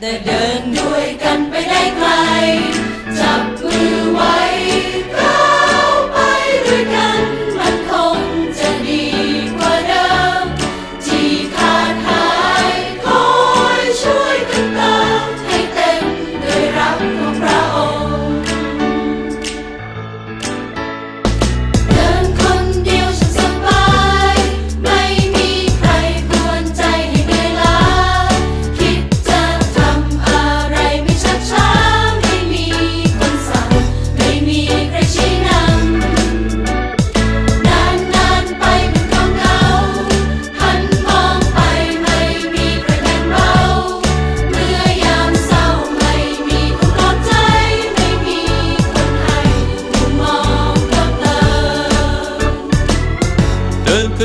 ta đơn đuôi cả.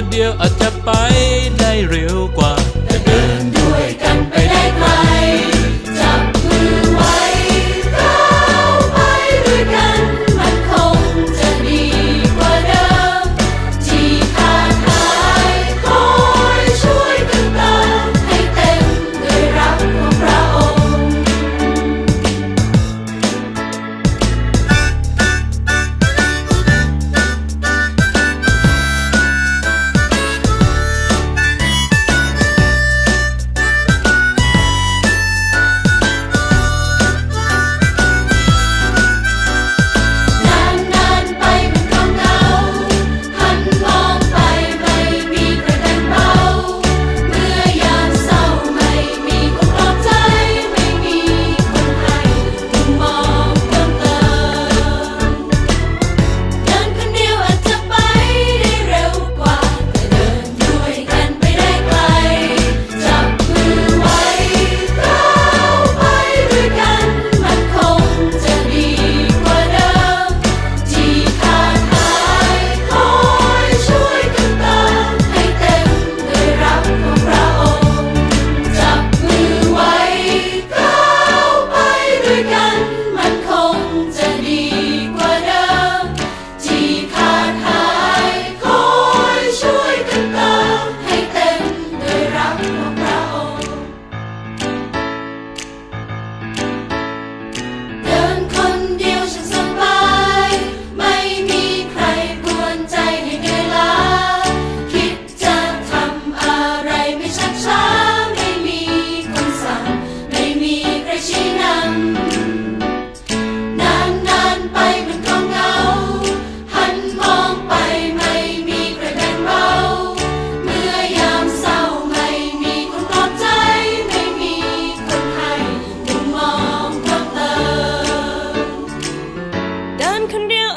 เดียวอาจจะไปได้เร็วกว่า แต่เดินด้วยกันไปได้ไกล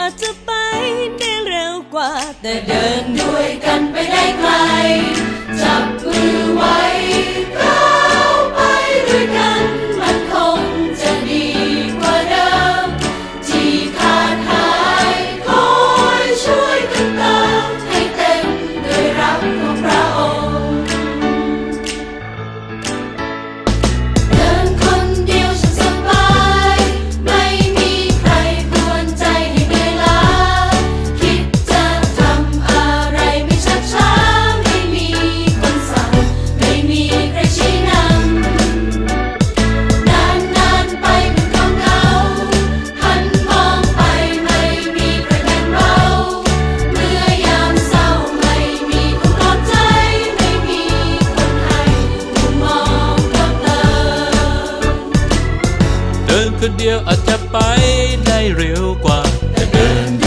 าจจะไปได้เร็วกว่า แต่เดินด้วยกันไปได้ไกล จับมือไว้ คนเดียวอาจจะไปได้เร็วกว่าเดิน